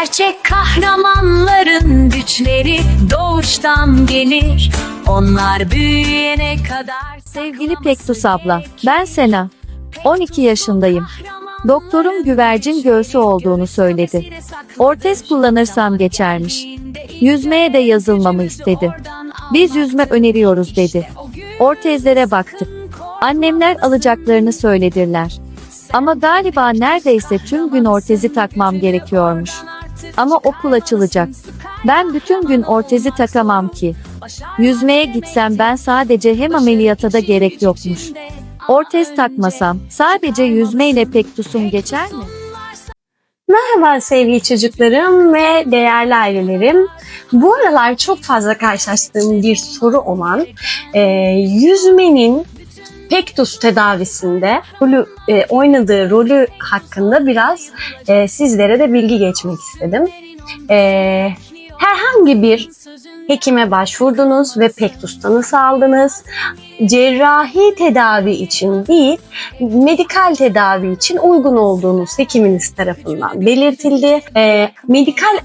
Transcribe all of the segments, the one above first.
Gerçek kahramanların güçleri doğuştan gelir. Onlar büyüyene kadar Sevgili Pektus abla, ben Sena. 12 yaşındayım. Doktorum güvercin göğsü olduğunu söyledi. Ortez kullanırsam geçermiş. Yüzmeye de yazılmamı istedi. Biz yüzme öneriyoruz dedi. Ortezlere baktık. Annemler alacaklarını söylediler. Ama galiba neredeyse tüm gün ortezi takmam gerekiyormuş. Ama okul açılacak. Ben bütün gün ortezi takamam ki. Yüzmeye gitsem ben sadece hem ameliyata da gerek yokmuş. Ortez takmasam sadece yüzmeyle pektusum geçer mi? Merhaba sevgili çocuklarım ve değerli ailelerim. Bu aralar çok fazla karşılaştığım bir soru olan e, yüzmenin pektus tedavisinde rolü, e, oynadığı rolü hakkında biraz e, sizlere de bilgi geçmek istedim. E, herhangi bir hekime başvurdunuz ve pektus tanısı aldınız. Cerrahi tedavi için değil, medikal tedavi için uygun olduğunuz hekiminiz tarafından belirtildi. E, medikal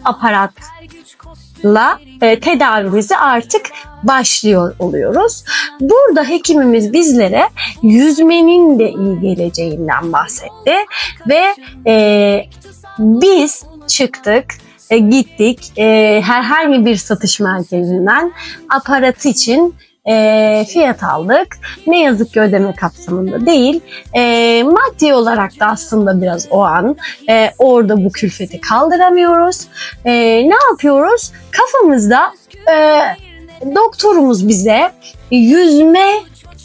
aparatla e, tedavimizi artık başlıyor oluyoruz. Burada hekimimiz bizlere yüzmenin de iyi geleceğinden bahsetti ve e, biz çıktık e, gittik e, herhangi bir satış merkezinden aparat için e, fiyat aldık. Ne yazık ki ödeme kapsamında değil. E, maddi olarak da aslında biraz o an e, orada bu külfeti kaldıramıyoruz. E, ne yapıyoruz? Kafamızda e, doktorumuz bize yüzme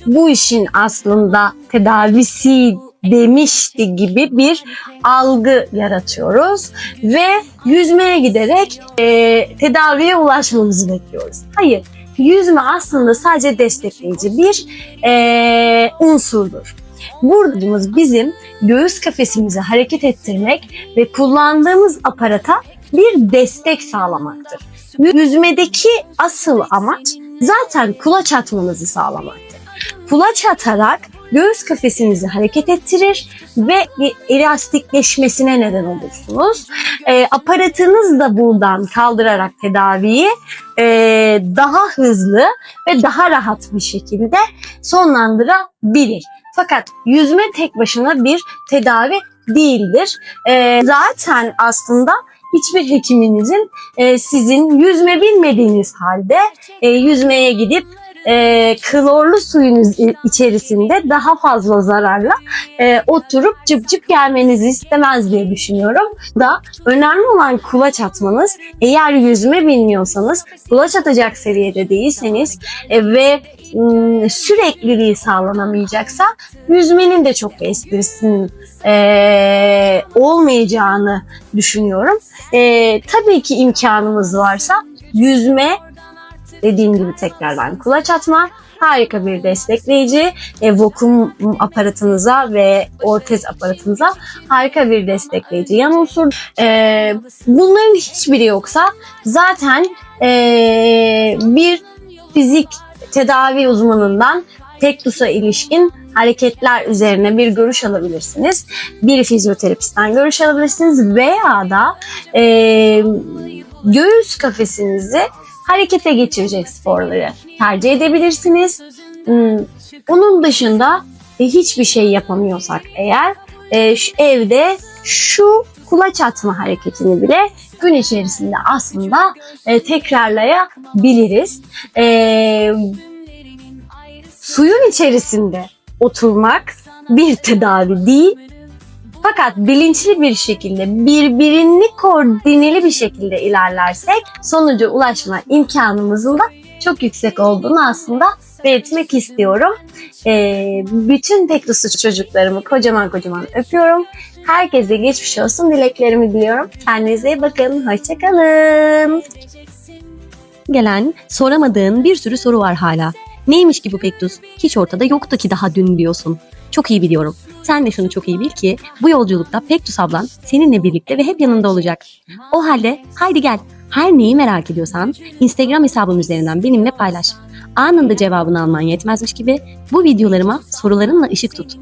bu işin aslında tedavisi demişti gibi bir algı yaratıyoruz ve yüzmeye giderek e, tedaviye ulaşmamızı bekliyoruz. Hayır, yüzme aslında sadece destekleyici bir e, unsurdur. Buradamız bizim göğüs kafesimizi hareket ettirmek ve kullandığımız aparata bir destek sağlamaktır. Yüzmedeki asıl amaç zaten kulaç atmanızı sağlamaktır. Kulaç atarak göğüs kafesinizi hareket ettirir ve elastikleşmesine neden olursunuz. E, aparatınız da buradan kaldırarak tedaviyi e, daha hızlı ve daha rahat bir şekilde sonlandırabilir. Fakat yüzme tek başına bir tedavi değildir. E, zaten aslında hiçbir hekiminizin e, sizin yüzme bilmediğiniz halde e, yüzmeye gidip e, klorlu suyun içerisinde daha fazla zararla e, oturup cıp cıp gelmenizi istemez diye düşünüyorum. Da önemli olan kulaç atmanız. Eğer yüzme bilmiyorsanız, kulaç atacak seviyede değilseniz e, ve sürekliliği sağlanamayacaksa yüzmenin de çok esprisinin e, olmayacağını düşünüyorum. E, tabii ki imkanımız varsa yüzme dediğim gibi tekrardan kulaç atma harika bir destekleyici. E, vakum aparatınıza ve ortez aparatınıza harika bir destekleyici yan unsur. E, bunların hiçbiri yoksa zaten e, bir fizik tedavi uzmanından Tektus'a ilişkin hareketler üzerine bir görüş alabilirsiniz. Bir fizyoterapistten görüş alabilirsiniz veya da e, göğüs kafesinizi harekete geçirecek sporları tercih edebilirsiniz. Hmm, Onun dışında e, hiçbir şey yapamıyorsak eğer e, evde şu kulaç atma hareketini bile gün içerisinde aslında e, tekrarlayabiliriz. Suyun içerisinde oturmak bir tedavi değil. Fakat bilinçli bir şekilde, birbirini koordineli bir şekilde ilerlersek sonuca ulaşma imkanımızın da çok yüksek olduğunu aslında belirtmek istiyorum. Ee, bütün Teknos'u çocuklarımı kocaman kocaman öpüyorum. Herkese geçmiş olsun dileklerimi diliyorum. Kendinize bakın. Hoşçakalın. gelen soramadığın bir sürü soru var hala. Neymiş ki bu Pektus? Hiç ortada yoktu ki daha dün diyorsun. Çok iyi biliyorum. Sen de şunu çok iyi bil ki bu yolculukta Pektus ablan seninle birlikte ve hep yanında olacak. O halde haydi gel Her neyi merak ediyorsan Instagram hesabım üzerinden benimle paylaş. Anında cevabını alman yetmezmiş gibi bu videolarıma sorularınla ışık tut.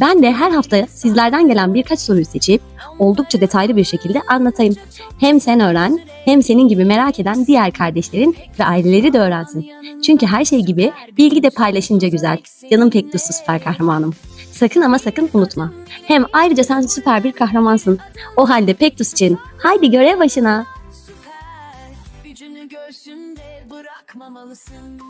Ben de her hafta sizlerden gelen birkaç soruyu seçip oldukça detaylı bir şekilde anlatayım. Hem sen öğren hem senin gibi merak eden diğer kardeşlerin ve aileleri de öğrensin. Çünkü her şey gibi bilgi de paylaşınca güzel. Canım pek duslu süper kahramanım. Sakın ama sakın unutma. Hem ayrıca sen süper bir kahramansın. O halde Pektus için haydi görev başına. Gücünü göğsünde bırakmamalısın